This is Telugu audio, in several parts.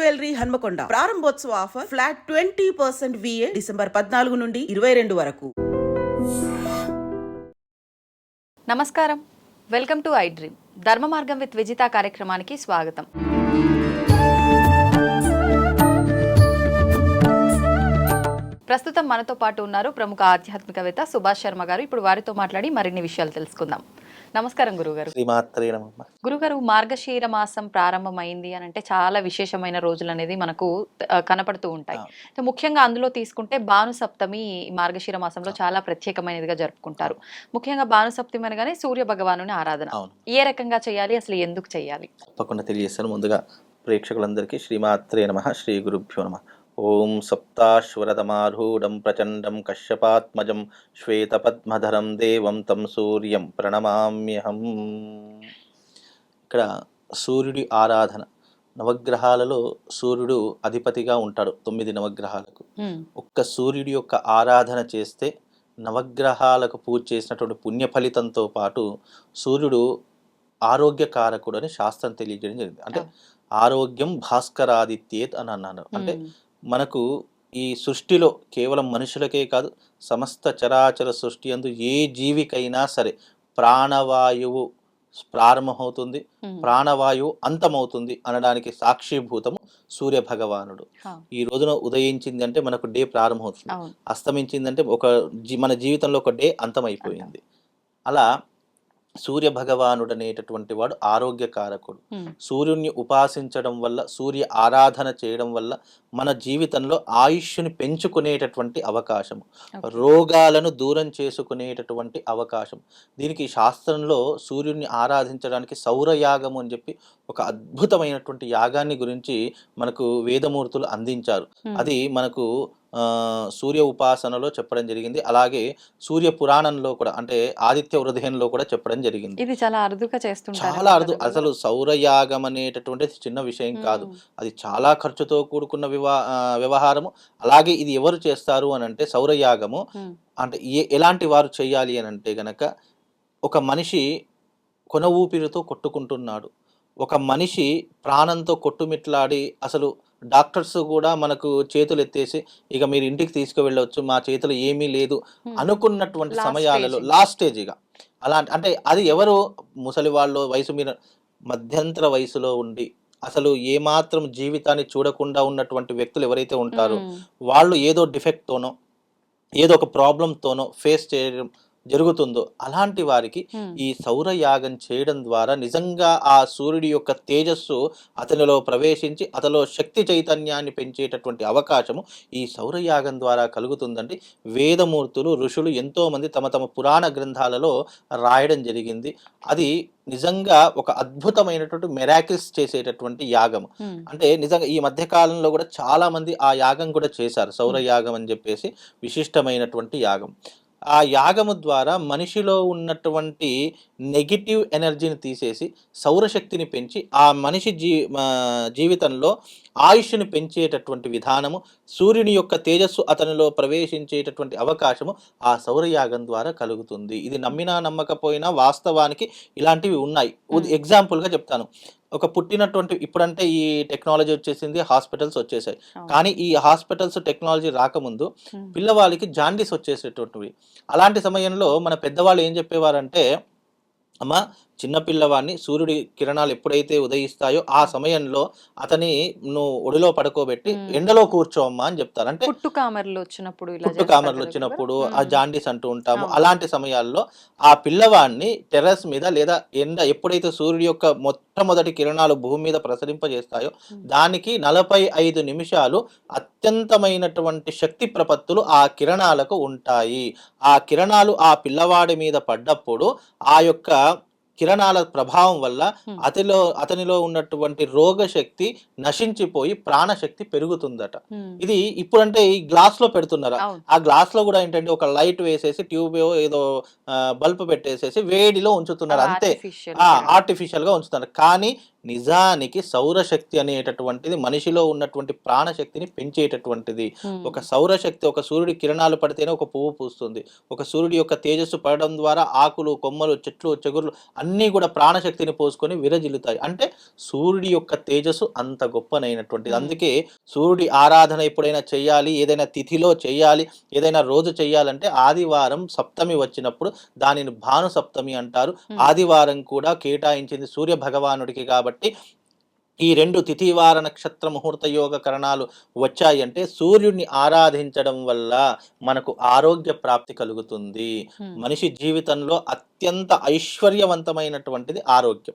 జ్యువెలరీ హన్మకొండ. ప్రారంభోత్సవ offer flat twenty percent VA December పద్నాలుగు నుండి ఇరవై రెండు వరకు. నమస్కారం. Welcome to I dream. ధర్మ మార్గం విత్ విజిత కార్యక్రమానికి స్వాగతం. ప్రస్తుతం మనతో పాటు ఉన్నారు ప్రముఖ ఆధ్యాత్మికవేత్త సుభాష్ శర్మ గారు. ఇప్పుడు వారితో మాట్లాడి మరిన్ని విషయాలు తెలుసుకుందాం. నమస్కారం గురుగారు. గురుగారు మార్గశీర మాసం ప్రారంభమైంది అని అంటే చాలా విశేషమైన రోజులు అనేది మనకు కనపడుతూ ఉంటాయి. ముఖ్యంగా అందులో తీసుకుంటే భాను సప్తమి మార్గశీర మాసంలో చాలా ప్రత్యేకమైనదిగా జరుపుకుంటారు. ముఖ్యంగా భాను సప్తమి అనగానే సూర్య భగవానుని ఆరాధన. ఏ రకంగా చేయాలి అసలు ఎందుకు చేయాలి? తప్పకుండా తెలియజేస్తాను. ముందుగా ప్రేక్షకులందరికీ శ్రీమాత్రే నమ శ్రీ గురుభ్యో నమ. ఓం సప్తాశ్వరతమారూఢం ప్రచండం కశ్యపాత్మజం శ్వేతపద్మధరం దేవం తం సూర్యం ప్రణమామ్యహం. ఇక్కడ సూర్యుడి ఆరాధన. నవగ్రహాలలో సూర్యుడు అధిపతిగా ఉంటాడు తొమ్మిది నవగ్రహాలకు. ఒక్క సూర్యుడి యొక్క ఆరాధన చేస్తే నవగ్రహాలకు పూజ చేసినటువంటి పుణ్య ఫలితంతో పాటు సూర్యుడు ఆరోగ్యకారకుడు అని శాస్త్రం తెలియజేయడం జరిగింది. అంటే ఆరోగ్యం భాస్కరాదిత్యేత్ అని అన్నాను. అంటే మనకు ఈ సృష్టిలో కేవలం మనుషులకే కాదు సమస్త చరాచర సృష్టి అందు ఏ జీవికైనా సరే ప్రాణవాయువు ప్రారంభమవుతుంది. ప్రాణవాయువు అంతమవుతుంది అనడానికి సాక్షిభూతము సూర్య భగవానుడు ఈ రోజున ఉదయించింది అంటే మనకు డే ప్రారంభమవుతుంది. అస్తమించిందంటే ఒక జీ మన జీవితంలో ఒక డే అంతమైపోయింది. అలా సూర్య భగవానుడు అనేటటువంటి వాడు ఆరోగ్యకారకుడు. సూర్యుడిని ఉపాసించడం వల్ల సూర్య ఆరాధన చేయడం వల్ల మన జీవితంలో ఆయుష్ని పెంచుకునేటటువంటి అవకాశం Okay. రోగాలను దూరం చేసుకునేటటువంటి అవకాశం దీనికి శాస్త్రంలో సూర్యుడిని ఆరాధించడానికి సౌరయాగము అని చెప్పి ఒక అద్భుతమైనటువంటి యాగాన్ని గురించి మనకు వేదమూర్తులు అందించారు. అది మనకు సూర్య ఉపాసనలో చెప్పడం జరిగింది. అలాగే సూర్య పురాణంలో కూడా అంటే ఆదిత్య హృదయంలో కూడా చెప్పడం జరిగింది. ఇది చాలా అరుదుగా చేస్తుంటారు చాలా అరుదు. అసలు సౌరయాగం అనేటటువంటిది చిన్న విషయం కాదు. అది చాలా ఖర్చుతో కూడుకున్న వివా వ్యవహారము. అలాగే ఇది ఎవరు చేస్తారు అని అంటే సౌరయాగము. అంటే ఏ ఎలాంటి వారు చేయాలి అని అంటే గనక ఒక మనిషి కొన ఊపిరితో కొట్టుకుంటున్నాడు. ఒక మనిషి ప్రాణంతో కొట్టుమిట్లాడి అసలు డాక్టర్స్ కూడా మనకు చేతులు ఎత్తేసి ఇక మీరు ఇంటికి తీసుకువెళ్ళవచ్చు మా చేతులు ఏమీ లేదు అనుకున్నటువంటి సమయాలలో. లాస్ట్ స్టేజ్గా అలాంటి అంటే అది ఎవరు ముసలి వాళ్ళు వయసు మీద మధ్యంతర వయసులో ఉండి అసలు ఏమాత్రం జీవితాన్ని చూడకుండా ఉన్నటువంటి వ్యక్తులు ఎవరైతే ఉంటారో వాళ్ళు ఏదో డిఫెక్ట్తోనో ఏదో ఒక ప్రాబ్లంతోనో ఫేస్ చేయడం జరుగుతుందో అలాంటి వారికి ఈ సౌరయాగం చేయడం ద్వారా నిజంగా ఆ సూర్యుడి యొక్క తేజస్సు అతనిలో ప్రవేశించి అతనిలో శక్తి చైతన్యాన్ని పెంచేటటువంటి అవకాశము ఈ సౌరయాగం ద్వారా కలుగుతుందండి. వేదమూర్తులు ఋషులు ఎంతోమంది తమ తమ పురాణ గ్రంథాలలో రాయడం జరిగింది. అది నిజంగా ఒక అద్భుతమైనటువంటి మెరాకిల్స్ చేసేటటువంటి యాగం అంటే నిజంగా ఈ మధ్య కాలంలో కూడా చాలా మంది ఆ యాగం కూడా చేశారు సౌర యాగం అని చెప్పేసి విశిష్టమైనటువంటి యాగం. ఆ యాగము ద్వారా మనిషిలో ఉన్నటువంటి నెగిటివ్ ఎనర్జీని తీసేసి సౌరశక్తిని పెంచి ఆ మనిషి జీ జీవితంలో ఆయుష్ని పెంచేటటువంటి విధానము సూర్యుని యొక్క తేజస్సు అతనిలో ప్రవేశించేటటువంటి అవకాశము ఆ సౌరయాగం ద్వారా కలుగుతుంది. ఇది నమ్మినా నమ్మకపోయినా వాస్తవానికి ఇలాంటివి ఉన్నాయి. ఎగ్జాంపుల్గా చెప్తాను. ఒక పుట్టినటువంటి ఇప్పుడంటే ఈ టెక్నాలజీ వచ్చేసింది హాస్పిటల్స్ వచ్చేసాయి. కానీ ఈ హాస్పిటల్స్ టెక్నాలజీ రాకముందు పిల్లవాళ్ళకి జాండీస్ వచ్చేసేటువంటివి అలాంటి సమయంలో మన పెద్దవాళ్ళు ఏం చెప్పేవారంటే అమ్మ చిన్న పిల్లవాడిని సూర్యుడి కిరణాలు ఎప్పుడైతే ఉదయిస్తాయో ఆ సమయంలో అతని నువ్వు ఒడిలో పడుకోబెట్టి. ఎండలో కూర్చోమ్మా అని చెప్తారు అంటే పుట్టు కామర్లు వచ్చినప్పుడు ఇలా పుట్టు చేస్తారు కామర్లు కదా వచ్చినప్పుడు? ఆ జాండీస్ అంటూ ఉంటాము. అలాంటి సమయాల్లో ఆ పిల్లవాడిని టెర్రస్ మీద లేదా ఎండ ఎప్పుడైతే సూర్యుడి యొక్క మొట్టమొదటి కిరణాలు భూమి మీద ప్రసరింపజేస్తాయో. దానికి నలభై ఐదు నిమిషాలు అత్యంతమైనటువంటి శక్తి ప్రపత్తులు ఆ కిరణాలకు ఉంటాయి ఆ కిరణాలు ఆ పిల్లవాడి మీద పడ్డప్పుడు ఆ యొక్క కిరణాల ప్రభావం వల్ల. అతనిలో అతనిలో ఉన్నటువంటి రోగశక్తి నశించిపోయి ప్రాణశక్తి పెరుగుతుందట. ఇది ఇప్పుడంటే ఈ గ్లాస్లో పెడుతున్నారు ఆ గ్లాస్లో కూడా ఏంటంటే ఒక లైట్ వేసేసి ట్యూబ్ ఏదో బల్బ్ పెట్టేసేసి వేడిలో ఉంచుతున్నారు. అంతే. ఆర్టిఫిషియల్గా ఉంచుతున్నారు. కానీ నిజానికి సౌరశక్తి అనేటటువంటిది మనిషిలో ఉన్నటువంటి ప్రాణశక్తిని పెంచేటటువంటిది. ఒక సౌరశక్తి ఒక సూర్యుడి కిరణాలు పడితేనే ఒక పువ్వు పూస్తుంది ఒక సూర్యుడి యొక్క తేజస్సు పడడం ద్వారా ఆకులు కొమ్మలు చెట్లు చెగుర్లు అన్నీ కూడా ప్రాణశక్తిని పోసుకొని విరజిల్లుతాయి అంటే సూర్యుడి యొక్క తేజస్సు అంత గొప్పనైనటువంటిది. అందుకే సూర్యుడి ఆరాధన ఎప్పుడైనా చేయాలి ఏదైనా తిథిలో చేయాలి ఏదైనా రోజు చేయాలంటే ఆదివారం సప్తమి వచ్చినప్పుడు దానిని భాను సప్తమి అంటారు. ఆదివారం కూడా కేటాయించింది సూర్య భగవానుడికి కాబట్టి ఈ రెండు తిథివార నక్షత్ర ముహూర్త యోగ కరణాలు వచ్చాయి అంటే సూర్యుడిని ఆరాధించడం వల్ల మనకు ఆరోగ్య ప్రాప్తి కలుగుతుంది. మనిషి జీవితంలో అత్యంత ఐశ్వర్యవంతమైనటువంటిది ఆరోగ్యం.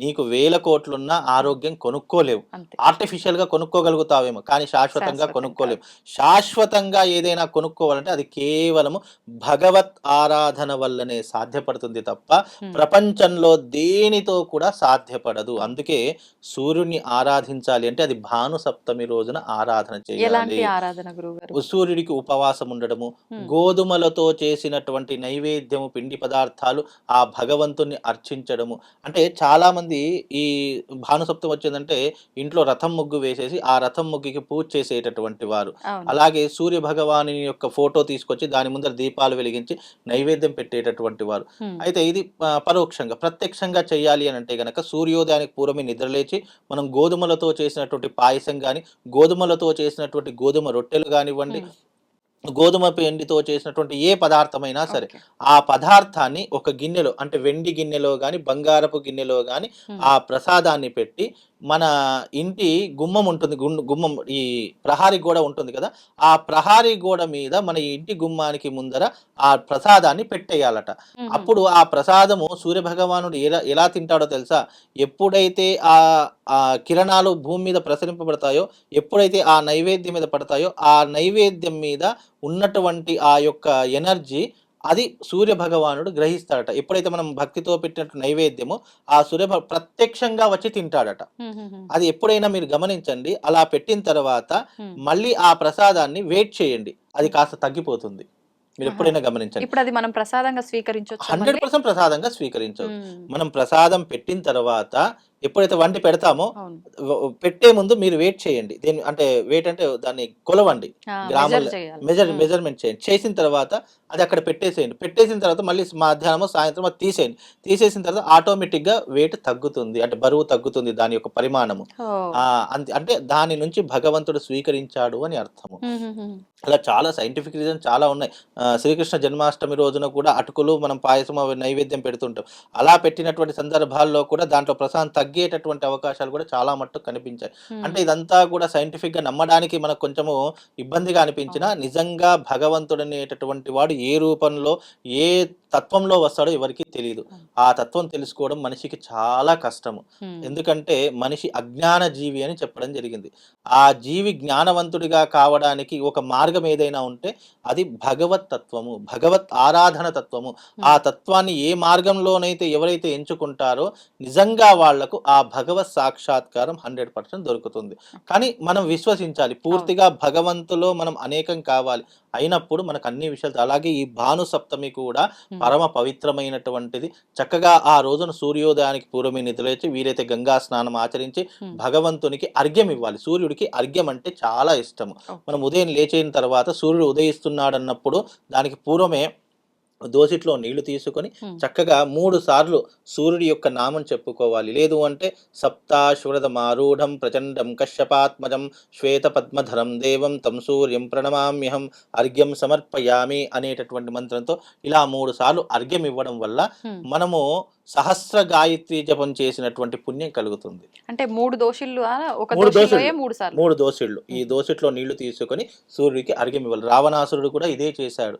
నీకు వేల కోట్లున్న ఆరోగ్యం కొనుక్కోలేవు ఆర్టిఫిషియల్గా కొనుక్కోగలుగుతావేమో కానీ శాశ్వతంగా. కొనుక్కోలేవు శాశ్వతంగా ఏదైనా కొనుక్కోవాలంటే అది కేవలము భగవత్ ఆరాధన వల్లనే సాధ్యపడుతుంది తప్ప. ప్రపంచంలో దేనితో కూడా సాధ్యపడదు అందుకే సూర్యుని ఆరాధించాలి అంటే అది భాను సప్తమి రోజున ఆరాధన చేయాలి సూర్యుడికి ఉపవాసం ఉండడము. గోధుమలతో చేసినటువంటి నైవేద్యము పిండి పదార్థాలు ఆ భగవంతుని అర్చించడము అంటే చాలా మంది ఈ భానుసప్తం వచ్చిందంటే ఇంట్లో రథం ముగ్గు వేసేసి ఆ రథం ముగ్గుకి పూజ చేసేటటువంటి వారు అలాగే సూర్య భగవాని యొక్క ఫోటో తీసుకొచ్చి దాని ముందర దీపాలు వెలిగించి నైవేద్యం పెట్టేటటువంటి వారు. అయితే ఇది పరోక్షంగా ప్రత్యక్షంగా చేయాలి అని అంటే గనక సూర్యోదయానికి పూర్వమే నిద్రలేచి మనం గోధుమలతో చేసినటువంటి పాయసం కానీ గోధుమలతో చేసినటువంటి గోధుమ రొట్టెలు కానివ్వండి. గోధుమ పిండితో చేసినటువంటి ఏ పదార్థమైనా సరే. ఆ పదార్థాన్ని ఒక గిన్నెలో అంటే వెండి గిన్నెలో కానీ బంగారపు గిన్నెలో కానీ. ఆ ప్రసాదాన్ని పెట్టి మన ఇంటి గుమ్మం ఉంటుంది గుమ్మం ఈ ప్రహారీ గోడ ఉంటుంది కదా ఆ ప్రహారీ గోడ మీద మన ఇంటి గుమ్మానికి ముందర ఆ ప్రసాదాన్ని పెట్టేయాలట. అప్పుడు ఆ ప్రసాదము సూర్య భగవానుడు ఎలా ఎలా తింటాడో తెలుసా ఎప్పుడైతే ఆ ఆ కిరణాలు భూమి మీద ప్రసరింపబడతాయో ఎప్పుడైతే ఆ నైవేద్యం మీద పడతాయో ఆ నైవేద్యం మీద ఉన్నటువంటి ఆ యొక్క ఎనర్జీ అది సూర్య భగవానుడు గ్రహిస్తాడట. ఎప్పుడైతే మనం భక్తితో పెట్టినట్టు నైవేద్యమో ఆ సూర్య ప్రత్యక్షంగా వచ్చి తింటాడట. అది ఎప్పుడైనా మీరు గమనించండి అలా పెట్టిన తర్వాత. మళ్ళీ ఆ ప్రసాదాన్ని వెయిట్ చేయండి. అది కాస్త తగ్గిపోతుంది. మీరు. ఎప్పుడైనా గమనించండి. ఇప్పుడు అది మనం ప్రసాదంగా స్వీకరించవచ్చు హండ్రెడ్ పర్సెంట్ ప్రసాదంగా స్వీకరించవచ్చు. మనం ప్రసాదం పెట్టిన తర్వాత ఎప్పుడైతే వండి పెడతామో పెట్టే ముందు మీరు వెయిట్ చేయండి. దీని అంటే వెయిట్ అంటే దాన్ని కొలవండి. గ్రాముల-. మెజర్. మెజర్మెంట్ చేయండి. చేసిన తర్వాత అది అక్కడ పెట్టేసేయండి. పెట్టేసిన తర్వాత మళ్ళీ మధ్యాహ్నం సాయంత్రం అది తీసేయండి. తీసేసిన తర్వాత ఆటోమేటిక్గా వెయిట్ తగ్గుతుంది. అంటే బరువు తగ్గుతుంది దాని యొక్క పరిమాణము. అంటే దాని నుంచి భగవంతుడు స్వీకరించాడు అని అర్థము. అలా చాలా సైంటిఫిక్ రీజన్ చాలా ఉన్నాయి. శ్రీకృష్ణ జన్మాష్టమి రోజున కూడా అటుకులు మనం పాయసం నైవేద్యం పెడుతుంటాం. అలా పెట్టినటువంటి సందర్భాల్లో కూడా దాంట్లో ప్రసాదం తగ్గేటటువంటి అవకాశాలు కూడా చాలా మట్టుకు కనిపించాయి. అంటే ఇదంతా కూడా సైంటిఫిక్గా నమ్మడానికి మనకు కొంచెము ఇబ్బందిగా అనిపించినా నిజంగా భగవంతుడు అనేటటువంటి వాడు ఏ రూపంలో ఏ తత్వంలో వస్తాడో ఎవరికి తెలియదు ఆ. తత్వం తెలుసుకోవడం మనిషికి చాలా కష్టము. ఎందుకంటే మనిషి అజ్ఞాన జీవి అని చెప్పడం జరిగింది. ఆ జీవి జ్ఞానవంతుడిగా కావడానికి ఒక మార్గం ఏదైనా ఉంటే అది భగవత్ తత్వము భగవత్ ఆరాధన తత్వము. ఆ తత్వాన్ని ఏ మార్గంలోనైతే ఎవరైతే ఎంచుకుంటారో నిజంగా వాళ్ళకు ఆ భగవత్ సాక్షాత్కారం హండ్రెడ్ పర్సెంట్ దొరుకుతుంది. కానీ మనం విశ్వసించాలి. పూర్తిగా భగవంతులో మనం అనేకం కావాలి. అయినప్పుడు మనకు అన్ని విషయాలు అలాగే ఈ భాను సప్తమి కూడా. పరమ పవిత్రమైనటువంటిది చక్కగా ఆ రోజున సూర్యోదయానికి పూర్వమే నిద్రలేచి వీలైతే గంగా స్నానం ఆచరించి. భగవంతునికి అర్ఘ్యం ఇవ్వాలి సూర్యుడికి అర్ఘ్యం అంటే చాలా ఇష్టము. మనం ఉదయం లేచిన తర్వాత సూర్యుడు ఉదయిస్తున్నాడు అన్నప్పుడు దానికి పూర్వమే దోసిట్లో నీళ్ళు తీసుకొని. చక్కగా మూడు సార్లు సూర్యుడి యొక్క నామం చెప్పుకోవాలి లేదు అంటే సప్తాశ్వరద మారూఢం ప్రచండం కశ్యపాత్మజం శ్వేత పద్మధరం దేవం తం సూర్యం ప్రణమామ్యహం అర్ఘ్యం సమర్పయామి అనేటటువంటి మంత్రంతో ఇలా మూడు సార్లు అర్ఘ్యం ఇవ్వడం వల్ల. మనము సహస్ర గాయత్రి జపం చేసినటువంటి పుణ్యం కలుగుతుంది. అంటే మూడు దోషులు ఒక మూడు దోషులు. మూడు సార్లు. మూడు దోసిళ్ళు ఈ దోసిట్లో నీళ్ళు తీసుకొని సూర్యుడికి అర్ఘ్యం ఇవ్వాలి రావణాసురుడు కూడా ఇదే చేశాడు.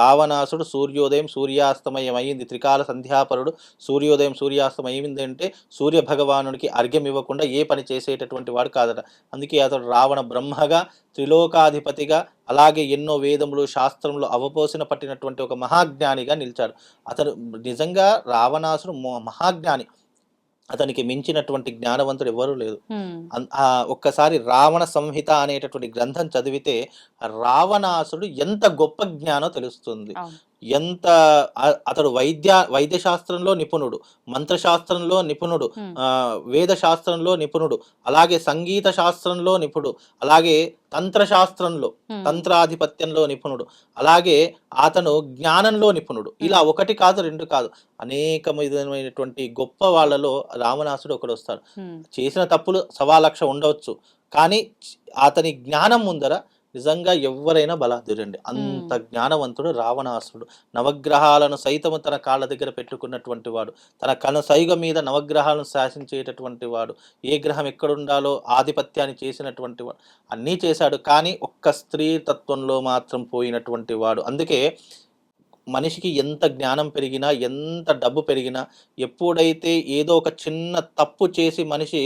రావణాసుడు సూర్యోదయం సూర్యాస్తమయం అయింది త్రికాల సంధ్యాపరుడు సూర్యోదయం సూర్యాస్తమయం అయింది అంటే సూర్య భగవానుడికి అర్ఘ్యం ఇవ్వకుండా ఏ పని చేసేటటువంటి వాడు కాదట. అందుకే అతడు రావణ బ్రహ్మగా త్రిలోకాధిపతిగా అలాగే ఎన్నో వేదములు శాస్త్రములు అవపోసిన పట్టినటువంటి ఒక మహాజ్ఞానిగా నిలిచాడు. అతను నిజంగా రావణాసుడు మొ- మహాజ్ఞాని. అతనికి మించినటువంటి జ్ఞానవంతుడు ఎవరూ ఆ ఒక్కసారి రావణ సంహిత అనేటటువంటి గ్రంథం చదివితే రావణాసుడు ఎంత గొప్ప జ్ఞానో తెలుస్తుంది. ఎంత అతడు వైద్య వైద్య శాస్త్రంలో నిపుణుడు మంత్రశాస్త్రంలో నిపుణుడు. ఆ, వేద శాస్త్రంలో నిపుణుడు అలాగే సంగీత శాస్త్రంలో నిపుణుడు అలాగే తంత్ర శాస్త్రంలో. తంత్రాధిపత్యంలో నిపుణుడు అలాగే అతను జ్ఞానంలో నిపుణుడు. ఇలా ఒకటి కాదు రెండు కాదు. అనేక విధమైనటువంటి గొప్ప వాళ్ళలో రావణాసుడు ఒకడు వస్తాడు. చేసిన తప్పులు సవా లక్ష ఉండవచ్చు. కానీ అతని జ్ఞానం ముందర నిజంగా ఎవరైనా బలాదురండి అంత జ్ఞానవంతుడు రావణాసురుడు నవగ్రహాలను సైతము తన కాళ్ళ దగ్గర పెట్టుకున్నటువంటి వాడు. తన కనుసైగ మీద నవగ్రహాలను శాసించేటటువంటి వాడు. ఏ గ్రహం ఎక్కడుండాలో ఆధిపత్యాన్ని చేసినటువంటి వాడు. అన్నీ చేశాడు కానీ ఒక్క స్త్రీ తత్వంలో మాత్రం పోయినటువంటి వాడు. అందుకే మనిషికి ఎంత జ్ఞానం పెరిగినా ఎంత డబ్బు పెరిగినా ఎప్పుడైతే ఏదో ఒక చిన్న తప్పు చేసి మనిషి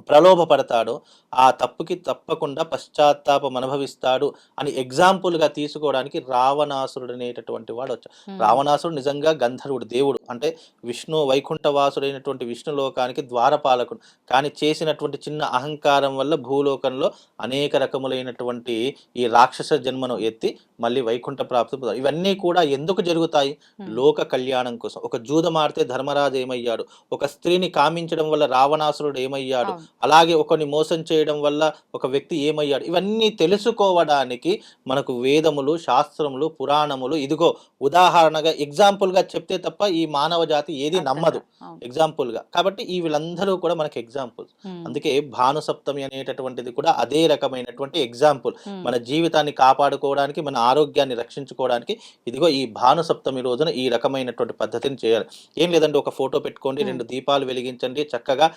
ప్రలోభపడతాడో ఆ తప్పుకి తప్పకుండా పశ్చాత్తాపం అనుభవిస్తాడు అని ఎగ్జాంపుల్గా తీసుకోవడానికి రావణాసురుడు అనేటటువంటి వాడు వచ్చాడు. రావణాసురుడు నిజంగా గంధర్వుడు దేవుడు. అంటే విష్ణు వైకుంఠవాసుడైనటువంటి విష్ణు లోకానికి ద్వారపాలకుడు. కానీ చేసినటువంటి చిన్న అహంకారం వల్ల భూలోకంలో అనేక రకములైనటువంటి ఈ రాక్షస జన్మను ఎత్తి మళ్ళీ వైకుంఠ ప్రాప్తి. ఇవన్నీ కూడా ఎందుకు జరుగుతాయి? లోక కళ్యాణం కోసం. ఒక జూదమాడితే ధర్మరాజు ఏమయ్యాడు? ఒక స్త్రీని కామించడం వల్ల రావణాసురుడు ఏమయ్యాడు. అలాగే ఒకరిని మోసం చేయడం వల్ల ఒక వ్యక్తి ఏమయ్యాడు? ఇవన్నీ తెలుసుకోవడానికి మనకు వేదములు శాస్త్రములు పురాణములు ఇదిగో ఉదాహరణగా ఎగ్జాంపుల్గా చెప్తే తప్ప ఈ మానవ జాతి ఏది నమ్మదు. అవును. ఎగ్జాంపుల్గా. కాబట్టి ఈ వీళ్ళందరూ కూడా మనకి ఎగ్జాంపుల్ అందుకే భాను సప్తమి అనేటటువంటిది కూడా అదే రకమైనటువంటి ఎగ్జాంపుల్ మన జీవితాన్ని కాపాడుకోవడానికి మన ఆరోగ్యాన్ని రక్షించుకోవడానికి ఇదిగో ఈ భాను సప్తమి రోజున ఈ రకమైనటువంటి పద్ధతిని చేయాలి. ఏం లేదంటే ఒక ఫోటో పెట్టుకోండి రెండు దీపాలు వెలిగించండి చక్కగా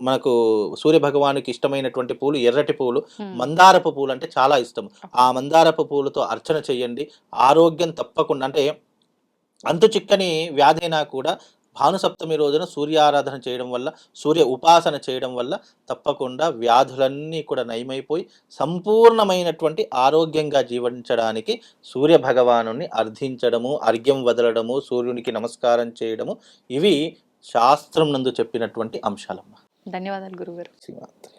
మనకు సూర్య భగవానుకి ఇష్టమైనటువంటి పూలు ఎర్రటి పూలు మందారపు పూలు అంటే చాలా ఇష్టం. ఆ మందారపు పూలతో అర్చన చేయండి. ఆరోగ్యం తప్పకుండా అంటే అంతు చిక్కని వ్యాధి అయినా కూడా భానుసప్తమి రోజున సూర్య ఆరాధన చేయడం వల్ల సూర్య ఉపాసన చేయడం వల్ల తప్పకుండా వ్యాధులన్నీ కూడా నయమైపోయి సంపూర్ణమైనటువంటి ఆరోగ్యంగా జీవించడానికి సూర్య భగవాను అర్థించడము అర్ఘ్యం వదలడము సూర్యునికి నమస్కారం చేయడము ఇవి శాస్త్రం నందు చెప్పినటువంటి అంశాలమ్మ. ధన్యవాదాలు గురుగారు శ్రీమాత్రే.